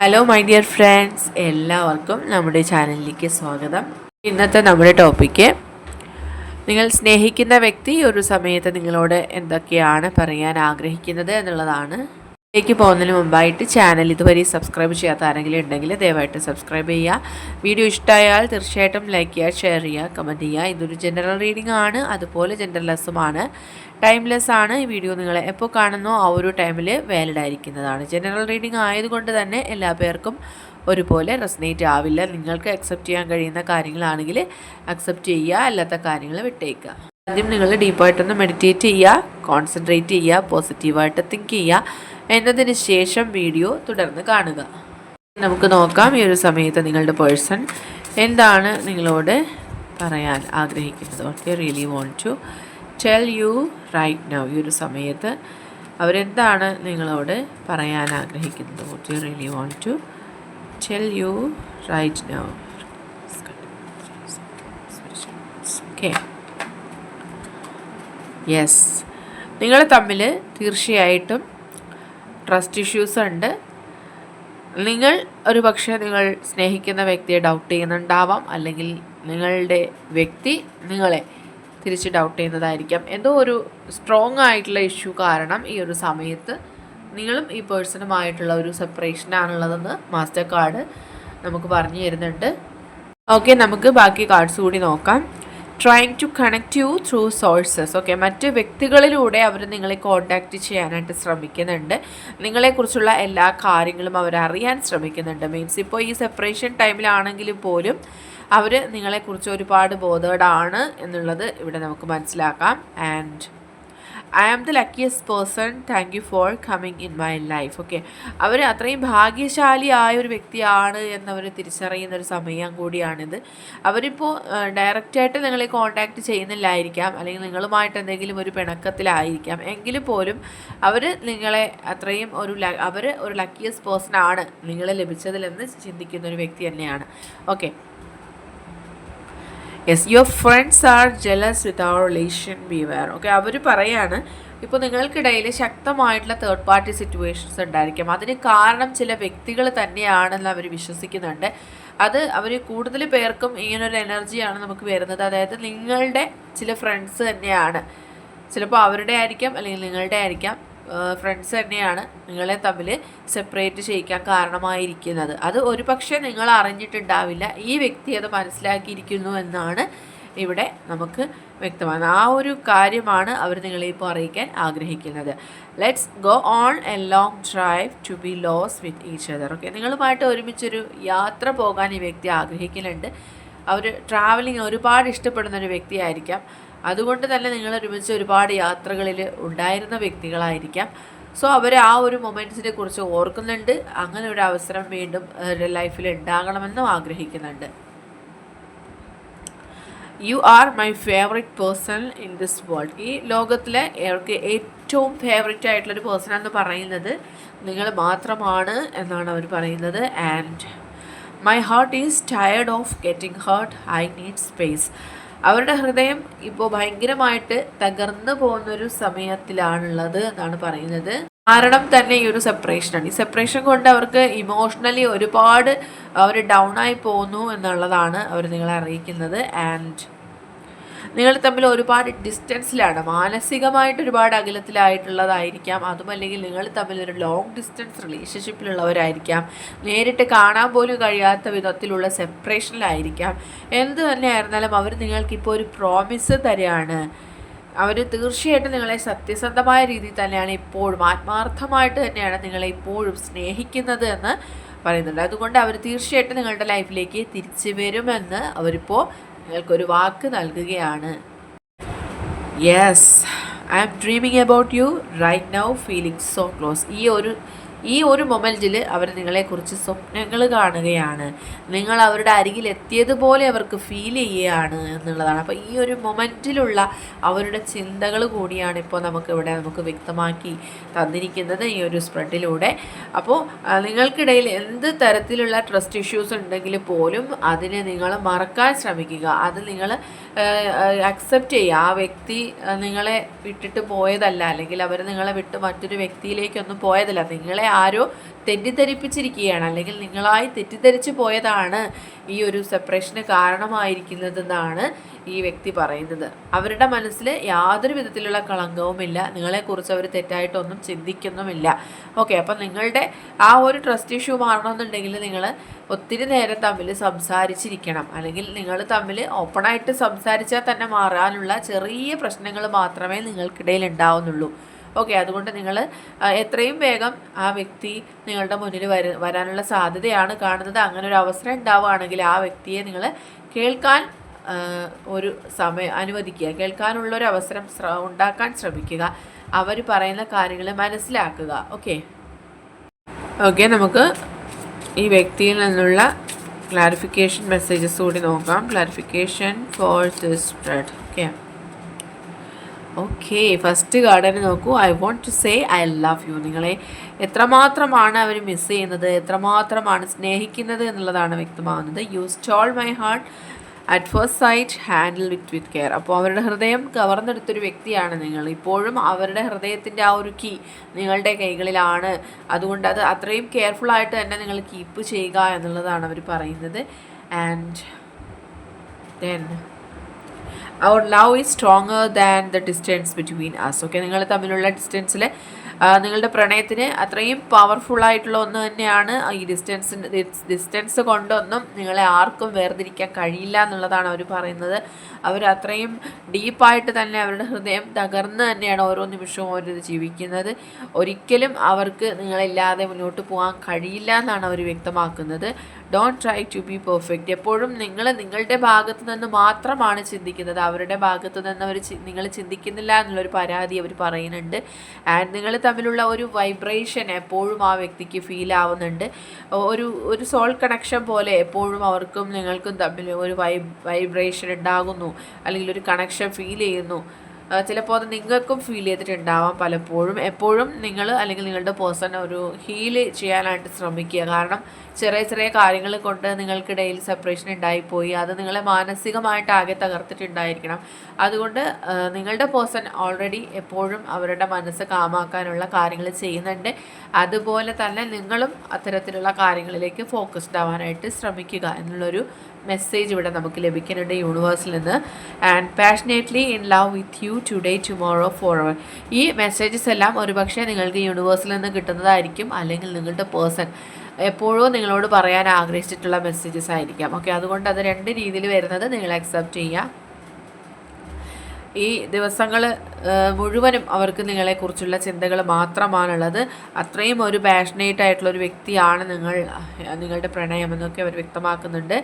Hello my dear friends എല്ലാവർക്കും നമ്മുടെ ചാനലിലേക്ക് സ്വാഗതം. ഇന്നത്തെ നമ്മുടെ ടോപ്പിക്ക് നിങ്ങൾ സ്നേഹിക്കുന്ന വ്യക്തി ഒരു സമയത്ത് നിങ്ങളോട് എന്തൊക്കെയാണ് പറയാൻ ആഗ്രഹിക്കുന്നത് എന്നുള്ളതാണ് ഇതിലേക്ക് പോകുന്നതിന് മുമ്പായിട്ട് ചാനൽ ഇതുവരെ സബ്സ്ക്രൈബ് ചെയ്യാത്ത ആരെങ്കിലും ഉണ്ടെങ്കിൽ ദയവായിട്ട് സബ്സ്ക്രൈബ് ചെയ്യുക. വീഡിയോ ഇഷ്ടമായാൽ തീർച്ചയായിട്ടും ലൈക്ക് ചെയ്യുക ഷെയർ ചെയ്യുക കമന്റ് ചെയ്യുക. ഇതൊരു ജനറൽ റീഡിംഗ് ആണ്. അതുപോലെ ജനറൽലെസ്സുമാണ് ടൈംലെസ് ആണ്. ഈ വീഡിയോ നിങ്ങൾ എപ്പോൾ കാണുന്നോ ആ ഒരു ടൈമിൽ വാലിഡ് ആയിരിക്കുന്നതാണ്. ജനറൽ റീഡിംഗ് ആയതുകൊണ്ട് തന്നെ എല്ലാ പേർക്കും ഒരുപോലെ റെസനേറ്റ് ആവില്ല. നിങ്ങൾക്ക് അക്സെപ്റ്റ് ചെയ്യാൻ കഴിയുന്ന കാര്യങ്ങളാണെങ്കിൽ അക്സെപ്റ്റ് ചെയ്യുക അല്ലാത്ത കാര്യങ്ങൾ വിട്ടേക്കുക. ആദ്യം നിങ്ങൾ ഡീപ്പായിട്ടൊന്ന് മെഡിറ്റേറ്റ് ചെയ്യുക കോൺസെൻട്രേറ്റ് ചെയ്യുക പോസിറ്റീവായിട്ട് തിങ്ക് ചെയ്യുക എന്നതിന് ശേഷം വീഡിയോ തുടർന്ന് കാണുക. നമുക്ക് നോക്കാം ഈ ഒരു സമയത്ത് നിങ്ങളുടെ പേഴ്സൺ എന്താണ് നിങ്ങളോട് പറയാൻ ആഗ്രഹിക്കുന്നത്. Okay really want to tell you right now ഈ ഒരു സമയത്ത് അവരെന്താണ് നിങ്ങളോട് പറയാൻ ആഗ്രഹിക്കുന്നത്? Okay really want to tell you right now okay yes നിങ്ങൾ തമ്മിൽ തീർച്ചയായിട്ടും ട്രസ്റ്റ് ഇഷ്യൂസ് ഉണ്ട്. നിങ്ങൾ ഒരു പക്ഷേ നിങ്ങൾ സ്നേഹിക്കുന്ന വ്യക്തിയെ ഡൗട്ട് ചെയ്യുന്നുണ്ടാവാം. അല്ലെങ്കിൽ നിങ്ങളുടെ വ്യക്തി നിങ്ങളെ തിരിച്ച് ഡൗട്ട് ചെയ്യുന്നതായിരിക്കാം. എന്തോ ഒരു സ്ട്രോങ് ആയിട്ടുള്ള ഇഷ്യൂ കാരണം ഈ ഒരു സമയത്ത് നിങ്ങളും ഈ പേഴ്സണുമായിട്ടുള്ള ഒരു സെപ്പറേഷനാണുള്ളതെന്ന് മാസ്റ്റർ കാർഡ് നമുക്ക് പറഞ്ഞു തരുന്നുണ്ട്. ഓക്കെ നമുക്ക് ബാക്കി കാർഡ്സ് കൂടി നോക്കാം. Trying to connect you through sources okay മറ്റ് വ്യക്തികളിലൂടെ അവർ നിങ്ങളെ കോണ്ടാക്റ്റ് ചെയ്യാനായിട്ട് ശ്രമിക്കുന്നുണ്ട്. നിങ്ങളെക്കുറിച്ചുള്ള എല്ലാ കാര്യങ്ങളും അവർ അറിയാൻ ശ്രമിക്കുന്നുണ്ട്. മീൻസ് ഇപ്പോൾ ഈ സെപ്പറേഷൻ ടൈമിലാണെങ്കിലും പോലും അവർ നിങ്ങളെക്കുറിച്ച് ഒരുപാട് ബോധേഡാണ് എന്നുള്ളത് ഇവിടെ നമുക്ക് മനസ്സിലാക്കാം. And I am the luckiest person thank you for coming in my life okay അവർ അത്രയും ഭാഗ്യശാലിയായ ഒരു വ്യക്തിയാണ് എന്നവർ തിരിച്ചറിയുന്ന ഒരു സമയം കൂടിയാണിത്. അവരിപ്പോൾ ഡയറക്റ്റായിട്ട് നിങ്ങളെ കോൺടാക്റ്റ് ചെയ്യുന്നില്ലായിരിക്കാം. അല്ലെങ്കിൽ നിങ്ങളുമായിട്ട് എന്തെങ്കിലും ഒരു പിണക്കത്തിലായിരിക്കാം. എങ്കിൽ പോലും അവർ നിങ്ങളെ അത്രയും ഒരു അവർ ഒരു ലക്കിയസ്റ്റ് പേഴ്സൺ ആണ്. നിങ്ങളെ ലഭിച്ചതിലെന്ന് ചിന്തിക്കുന്ന ഒരു വ്യക്തി തന്നെയാണ്. Okay yes your friends are jealous with our relation B wear okay അവർ പറയാണ് ഇപ്പോൾ നിങ്ങൾക്കിടയിൽ ശക്തമായിട്ടുള്ള തേർഡ് പാർട്ടി സിറ്റുവേഷൻസ് ഉണ്ടായിരിക്കാം. അതിന് കാരണം ചില വ്യക്തികൾ തന്നെയാണെന്ന് അവർ വിശ്വസിക്കുന്നുണ്ട്. അത് അവർ കൂടുതൽ പേർക്കും ഇങ്ങനൊരു എനർജിയാണ് നമുക്ക് വരുന്നത്. അതായത് നിങ്ങളുടെ ചില ഫ്രണ്ട്സ് തന്നെയാണ്. ചിലപ്പോൾ അവരുടെ ആയിരിക്കാം അല്ലെങ്കിൽ നിങ്ങളുടെ ആയിരിക്കാം. ഫ്രണ്ട്സ് തന്നെയാണ് നിങ്ങളെ തമ്മിൽ സെപ്പറേറ്റ് ചെയ്യിക്കാൻ കാരണമായിരിക്കുന്നത്. അത് ഒരു പക്ഷേ നിങ്ങൾ അറിഞ്ഞിട്ടുണ്ടാവില്ല. ഈ വ്യക്തി അത് മനസ്സിലാക്കിയിരിക്കുന്നു എന്നാണ് ഇവിടെ നമുക്ക് വ്യക്തമാണ് ആ ഒരു കാര്യമാണ് അവർ നിങ്ങളെ ഇപ്പോൾ അറിയിക്കാൻ ആഗ്രഹിക്കുന്നത്. Let's go on a long drive to be lost with each other okay നിങ്ങളുമായിട്ട് ഒരുമിച്ചൊരു യാത്ര പോകാൻ ഈ വ്യക്തി ആഗ്രഹിക്കുന്നുണ്ട് അവർ ട്രാവലിംഗ് ഒരുപാട് ഇഷ്ടപ്പെടുന്ന ഒരു വ്യക്തിയായിരിക്കാം. അതുകൊണ്ട് തന്നെ നിങ്ങൾ ഒരുമിച്ച് ഒരുപാട് യാത്രകളിൽ ഉണ്ടായിരുന്ന വ്യക്തികളായിരിക്കാം. സോ അവർ ആ ഒരു മൊമെന്റ്സിനെ കുറിച്ച് ഓർക്കുന്നുണ്ട്. അങ്ങനെ ഒരു അവസരം വീണ്ടും ലൈഫിൽ ഉണ്ടാകണമെന്നും ആഗ്രഹിക്കുന്നുണ്ട്. You are my favourite person in this world ഈ ലോകത്തിലെ അവർക്ക് ഏറ്റവും ഫേവറേറ്റ് ആയിട്ടുള്ളൊരു പേഴ്സൺ എന്ന് പറയുന്നത് നിങ്ങൾ മാത്രമാണ് എന്നാണ് അവർ പറയുന്നത്. And my heart is tired of getting hurt I need space അവരുടെ ഹൃദയം ഇപ്പോൾ ഭയങ്കരമായിട്ട് തകർന്നു പോകുന്നൊരു സമയത്തിലാണുള്ളത് എന്നാണ് പറയുന്നത്. കാരണം തന്നെ ഈ ഒരു സെപ്പറേഷനാണ് ഈ സെപ്പറേഷൻ കൊണ്ട് അവർക്ക് ഇമോഷണലി ഒരുപാട് അവർ ഡൗൺ ആയി പോകുന്നു എന്നുള്ളതാണ് അവർ നിങ്ങളെ അറിയിക്കുന്നത്. ആൻഡ് നിങ്ങൾ തമ്മിൽ ഒരുപാട് ഡിസ്റ്റൻസിലാണ് മാനസികമായിട്ട് ഒരുപാട് അകലത്തിലായിട്ടുള്ളതായിരിക്കാം. അതുമല്ലെങ്കിൽ നിങ്ങൾ തമ്മിൽ ഒരു ലോങ് ഡിസ്റ്റൻസ് റിലേഷൻഷിപ്പിലുള്ളവരായിരിക്കാം നേരിട്ട് കാണാൻ പോലും കഴിയാത്ത വിധത്തിലുള്ള സെപ്പറേഷനിലായിരിക്കാം എന്ത് തന്നെയായിരുന്നാലും അവർ നിങ്ങൾക്കിപ്പോൾ ഒരു പ്രോമിസ് തരികയാണ് അവർ തീർച്ചയായിട്ടും നിങ്ങളെ സത്യസന്ധമായ രീതിയിൽ തന്നെയാണ് ഇപ്പോഴും ആത്മാർത്ഥമായിട്ട് തന്നെയാണ് നിങ്ങളെ ഇപ്പോഴും സ്നേഹിക്കുന്നത് എന്ന് പറയുന്നുണ്ട്. അതുകൊണ്ട് അവർ തീർച്ചയായിട്ടും നിങ്ങളുടെ ലൈഫിലേക്ക് തിരിച്ചു വരുമെന്ന് അവരിപ്പോൾ നിങ്ങൾക്കൊരു വാക്ക് നൽകുകയാണ്. Yes I am dreaming about you right now feeling so close ഈ ഒരു ഈ ഒരു മൊമെന്റിൽ അവർ നിങ്ങളെക്കുറിച്ച് സ്വപ്നങ്ങൾ കാണുകയാണ്. നിങ്ങൾ അവരുടെ അരികിൽ എത്തിയതുപോലെ അവർക്ക് ഫീൽ ചെയ്യുകയാണ് എന്നുള്ളതാണ്. അപ്പോൾ ഈ ഒരു മൊമെന്റിലുള്ള അവരുടെ ചിന്തകൾ കൂടിയാണ് ഇപ്പോൾ നമുക്ക് ഇവിടെ നമുക്ക് വ്യക്തമാക്കി തന്നിരിക്കുന്നത് ഈ ഒരു സ്പ്രെഡിലൂടെ. അപ്പോൾ നിങ്ങൾക്കിടയിൽ എന്ത് തരത്തിലുള്ള ട്രസ്റ്റ് ഇഷ്യൂസ് ഉണ്ടെങ്കിൽ പോലും അതിനെ നിങ്ങൾ മറക്കാൻ ശ്രമിക്കുക. അത് നിങ്ങൾ അക്സെപ്റ്റ് ചെയ്യുക. ആ വ്യക്തി നിങ്ങളെ വിട്ടിട്ട് പോയതല്ല. അല്ലെങ്കിൽ അവർ നിങ്ങളെ വിട്ട് മറ്റൊരു വ്യക്തിയിലേക്കൊന്നും പോയതല്ല. നിങ്ങളെ ആരോ തെറ്റിദ്ധരിപ്പിച്ചിരിക്കുകയാണ്. അല്ലെങ്കിൽ നിങ്ങളായി തെറ്റിദ്ധരിച്ചു പോയതാണ് ഈ ഒരു സെപ്പറേഷന് കാരണമായിരിക്കുന്നതെന്നാണ് ഈ വ്യക്തി പറയുന്നത്. അവരുടെ മനസ്സിൽ യാതൊരു വിധത്തിലുള്ള കളങ്കവുമില്ല നിങ്ങളെക്കുറിച്ച് അവർ തെറ്റായിട്ടൊന്നും ചിന്തിക്കുന്നുമില്ല. ഓക്കെ അപ്പം നിങ്ങളുടെ ആ ഒരു ട്രസ്റ്റ് ഇഷ്യൂ മാറണമെന്നുണ്ടെങ്കിൽ നിങ്ങൾ ഒത്തിരി നേരം തമ്മിൽ സംസാരിച്ചിരിക്കണം. അല്ലെങ്കിൽ നിങ്ങൾ തമ്മിൽ ഓപ്പണായിട്ട് സംസാരിച്ചാൽ തന്നെ മാറാനുള്ള ചെറിയ പ്രശ്നങ്ങൾ മാത്രമേ നിങ്ങൾക്കിടയിൽ ഉണ്ടാവുന്നുള്ളൂ. ഓക്കെ അതുകൊണ്ട് നിങ്ങൾ എത്രയും വേഗം ആ വ്യക്തി നിങ്ങളുടെ മുന്നിൽ വര വരാനുള്ള സാധ്യതയാണ് കാണുന്നത്. അങ്ങനെ ഒരു അവസരം ഉണ്ടാവുകയാണെങ്കിൽ ആ വ്യക്തിയെ നിങ്ങൾ കേൾക്കാൻ ഒരു സമയം അനുവദിക്കുക. കേൾക്കാനുള്ള ഒരു അവസരം ഉണ്ടാക്കാൻ ശ്രമിക്കുക. അവർ പറയുന്ന കാര്യങ്ങൾ മനസ്സിലാക്കുക. ഓക്കെ ഓക്കെ നമുക്ക് ഈ വ്യക്തിയിൽ നിന്നുള്ള ക്ലാരിഫിക്കേഷൻ മെസ്സേജസ് കൂടി നോക്കാം. Clarification for this spread okay okay first ഗാർഡനെ നോക്കൂ. I want to say I love you നിങ്ങളെ എത്രമാത്രമാണ് അവർ മിസ് ചെയ്യുന്നത് എത്രമാത്രമാണ് സ്നേഹിക്കുന്നത് എന്നുള്ളതാണ് വ്യക്തമാകുന്നത്. You stole my heart at first sight handle with with care അപ്പോൾ അവരുടെ ഹൃദയം കവർന്നെടുത്തൊരു വ്യക്തിയാണ് നിങ്ങൾ. ഇപ്പോഴും അവരുടെ ഹൃദയത്തിന്റെ ആ ഒരു കീ നിങ്ങളുടെ കൈകളിലാണ്. അതുകൊണ്ട് അത് അത്രയും കെയർഫുൾ ആയിട്ട് തന്നെ നിങ്ങൾ കീപ്പ് ചെയ്യുക എന്നുള്ളതാണ് അവർ പറയുന്നത്. And then our love is stronger than the distance between us okay നിങ്ങൾ തമ്മിലുള്ള ഡിസ്റ്റൻസിൽ നിങ്ങളുടെ പ്രണയത്തിന് അത്രയും പവർഫുൾ ആയിട്ടുള്ള ഒന്ന് തന്നെയാണ്. ഈ ഡിസ്റ്റൻസ് ഡിസ്റ്റൻസ് കൊണ്ടൊന്നും നിങ്ങളെ ആർക്കും വേർതിരിക്കാൻ കഴിയില്ല എന്നുള്ളതാണ് അവർ പറയുന്നത്. അവർ അത്രയും ഡീപ്പായിട്ട് തന്നെ അവരുടെ ഹൃദയം തകർന്ന് തന്നെയാണ് ഓരോ നിമിഷവും അവരത് ജീവിക്കുന്നത്. ഒരിക്കലും അവർക്ക് നിങ്ങളില്ലാതെ മുന്നോട്ട് പോകാൻ കഴിയില്ല എന്നാണ് അവർ വ്യക്തമാക്കുന്നത്. Don't try to be perfect എപ്പോഴും നിങ്ങൾ നിങ്ങളുടെ ഭാഗത്തു നിന്ന് മാത്രമാണ് ചിന്തിക്കുന്നത്. അവരുടെ ഭാഗത്തു നിന്ന് അവർ നിങ്ങൾ ചിന്തിക്കുന്നില്ല എന്നുള്ളൊരു പരാതി അവർ പറയുന്നുണ്ട്. ആൻഡ് നിങ്ങൾ തമ്മിലുള്ള ഒരു വൈബ്രേഷൻ എപ്പോഴും ആ വ്യക്തിക്ക് ഫീൽ ആവുന്നുണ്ട്. ഒരു ഒരു സോൾ കണക്ഷൻ പോലെ എപ്പോഴും അവർക്കും നിങ്ങൾക്കും തമ്മിൽ ഒരു വൈബ്രേഷൻ ഉണ്ടാകുന്നു. അല്ലെങ്കിൽ ഒരു കണക്ഷൻ ഫീൽ ചെയ്യുന്നു. ചിലപ്പോൾ അത് നിങ്ങൾക്കും ഫീൽ ചെയ്തിട്ടുണ്ടാവാം പലപ്പോഴും. എപ്പോഴും നിങ്ങൾ അല്ലെങ്കിൽ നിങ്ങളുടെ പേഴ്സൺ ഒരു ഹീൽ ചെയ്യാനായിട്ട് ശ്രമിക്കുക. കാരണം ചെറിയ ചെറിയ കാര്യങ്ങൾ കൊണ്ട് നിങ്ങൾക്കിടയിൽ സെപ്പറേഷൻ ഉണ്ടായിപ്പോയി. അത് നിങ്ങളെ മാനസികമായിട്ട് ആകെ തകർത്തിട്ടുണ്ടായിരിക്കണം. അതുകൊണ്ട് നിങ്ങളുടെ പേഴ്സൺ ഓൾറെഡി എപ്പോഴും അവരുടെ മനസ്സ് കാമാക്കാനുള്ള കാര്യങ്ങൾ ചെയ്യുന്നുണ്ട്. അതുപോലെ തന്നെ നിങ്ങളും അത്തരത്തിലുള്ള കാര്യങ്ങളിലേക്ക് ഫോക്കസ്ഡ് ആവാനായിട്ട് ശ്രമിക്കുക എന്നുള്ളൊരു മെസ്സേജ് ഇവിടെ നമുക്ക് ലഭിക്കുന്നുണ്ട് യൂണിവേഴ്സിൽ നിന്ന്. And passionately in love with you today tomorrow forever ഈ മെസ്സേജസ് എല്ലാം ഒരുപക്ഷെ നിങ്ങൾക്ക് യൂണിവേഴ്സിൽ നിന്ന് കിട്ടുന്നതായിരിക്കും അല്ലെങ്കിൽ നിങ്ങളുടെ പേഴ്സൺ എപ്പോഴോ നിങ്ങളോട് പറയാൻ ആഗ്രഹിച്ചിട്ടുള്ള മെസ്സേജസ് ആയിരിക്കാം. ഓക്കെ അതുകൊണ്ട് അത് രണ്ട് രീതിയിൽ വരുന്നത് നിങ്ങൾ അക്സെപ്റ്റ് ചെയ്യുക. ഈ ദിവസങ്ങൾ മുഴുവനും അവർക്ക് നിങ്ങളെക്കുറിച്ചുള്ള ചിന്തകൾ മാത്രമാണുള്ളത്. അത്രയും ഒരു പാഷനേറ്റ് ആയിട്ടുള്ള ഒരു വ്യക്തിയാണ് നിങ്ങൾ നിങ്ങളുടെ പ്രണയമെന്നൊക്കെ അവർ വ്യക്തമാക്കുന്നുണ്ട്.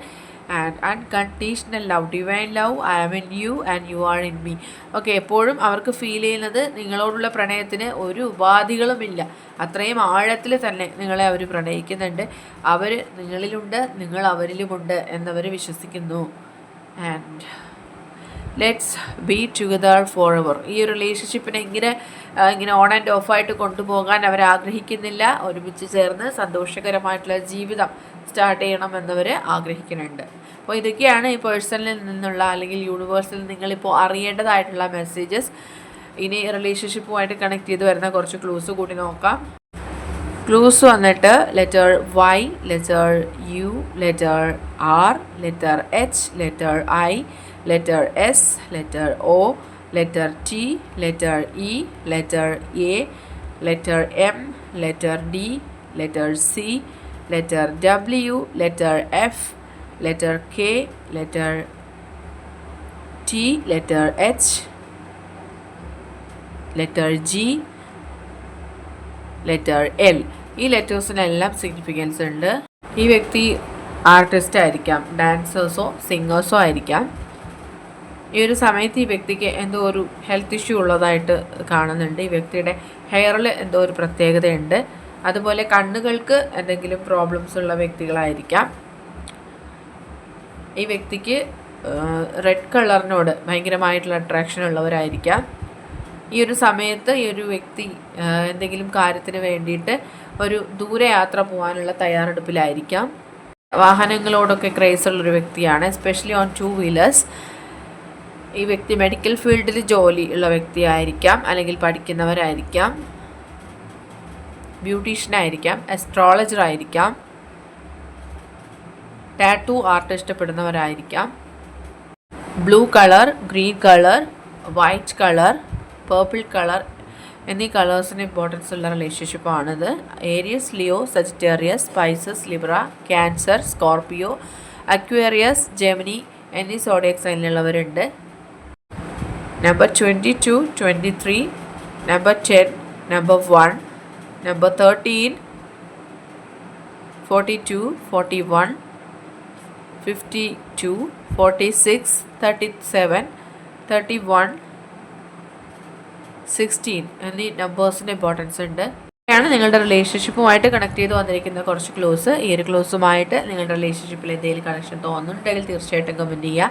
And unconditional love divine love I am in you and you are in me okay എപ്പോഴും അവർക്ക് ഫീൽ ചെയ്യുന്നത് നിങ്ങളോടുള്ള പ്രണയത്തിന് ഒരു ഉപാധികളുമില്ല അത്രയും ആഴത്തിൽ തന്നെ നിങ്ങളെ അവർ പ്രണയിക്കുന്നുണ്ട്. അവർ നിങ്ങളിലുണ്ട് നിങ്ങൾ അവരിലുമുണ്ട് എന്നവർ വിശ്വസിക്കുന്നു. And let's be together forever ഈ ഒരു റിലേഷൻഷിപ്പിനെ ഇങ്ങനെ ഇങ്ങനെ ഓൺ ആൻഡ് ഓഫായിട്ട് കൊണ്ടുപോകാൻ അവർ ആഗ്രഹിക്കുന്നില്ല ഒരുമിച്ച് ചേർന്ന് സന്തോഷകരമായിട്ടുള്ള ജീവിതം സ്റ്റാർട്ട് ചെയ്യണമെന്നവർ ആഗ്രഹിക്കുന്നുണ്ട്. അപ്പോൾ ഇതൊക്കെയാണ് ഈ പേഴ്സണിൽ നിന്നുള്ള അല്ലെങ്കിൽ യൂണിവേഴ്സിൽ നിങ്ങളിപ്പോൾ അറിയേണ്ടതായിട്ടുള്ള മെസ്സേജസ് ഇനി റിലേഷൻഷിപ്പുമായിട്ട് കണക്ട് ചെയ്ത് വരുന്ന കുറച്ച് ക്ലൂസ് കൂടി നോക്കാം. ക്ലൂസ് വന്നിട്ട് letter Y letter U letter R letter H letter I letter S letter O letter T letter E letter A letter M letter D letter C letter W, letter F, letter K, letter T, letter H, letter G, letter L. ഈ ലെറ്റേഴ്സിനെല്ലാം significance ഉണ്ട്. ഈ വ്യക്തി artist ആയിരിക്കാം ഡാൻസേഴ്സോ സിംഗേഴ്സോ ആയിരിക്കാം. ഈ ഒരു സമയത്ത് ഈ വ്യക്തിക്ക് എന്തോ ഒരു ഹെൽത്ത് ഇഷ്യൂ ഉള്ളതായിട്ട് കാണുന്നുണ്ട്. ഈ വ്യക്തിയുടെ ഹെയറിൽ എന്തോ ഒരു പ്രത്യേകതയുണ്ട്. അതുപോലെ കണ്ണുകൾക്ക് എന്തെങ്കിലും പ്രോബ്ലംസ് ഉള്ള വ്യക്തികളായിരിക്കാം. ഈ വ്യക്തിക്ക് റെഡ് കളറിനോട് ഭയങ്കരമായിട്ടുള്ള അട്രാക്ഷൻ ഉള്ളവരായിരിക്കാം. ഈ ഒരു സമയത്ത് ഈ ഒരു വ്യക്തി എന്തെങ്കിലും കാര്യത്തിന് വേണ്ടിയിട്ട് ഒരു ദൂരയാത്ര പോകാനുള്ള തയ്യാറെടുപ്പിലായിരിക്കാം. വാഹനങ്ങളോടൊക്കെ ക്രേസ് ഉള്ളൊരു വ്യക്തിയാണ് എസ്പെഷ്യലി ഓൺ ടു വീലേഴ്സ് ഈ വ്യക്തി മെഡിക്കൽ ഫീൽഡിൽ ജോലി ഉള്ള വ്യക്തിയായിരിക്കാം അല്ലെങ്കിൽ പഠിക്കുന്നവരായിരിക്കാം. ബ്യൂട്ടീഷ്യൻ ആയിരിക്കാം അസ്ട്രോളജർ ആയിരിക്കാം tattoo art ഇഷ്ടപ്പെടുന്നവരായിരിക്കാം. Blue colour green colour white colour purple colour എന്നീ കളേഴ്സിന് ഇമ്പോർട്ടൻസ് ഉള്ള റിലേഷൻഷിപ്പാണിത് Aries Leo Sagittarius Pisces Libra Cancer Scorpio Aquarius Gemini എന്നീ zodiac സൈനിലുള്ളവരുണ്ട് number twenty two twenty three number ten number one fifty two forty six thirty seven thirty one sixteen എന്നീ നമ്പേഴ്സിന്റെ importance ഉണ്ട്. ആണ് നിങ്ങളുടെ റിലേഷൻഷിപ്പുമായിട്ട് connect ചെയ്ത് വന്നിരിക്കുന്ന കുറച്ച് ക്ലോസ് ഈ ഒരു ക്ലോസുമായിട്ട് നിങ്ങളുടെ റിലേഷൻഷിപ്പിൽ എന്തെങ്കിലും കണക്ഷൻ തോന്നുന്നുണ്ടെങ്കിൽ തീർച്ചയായിട്ടും കമന്റ് ചെയ്യുക.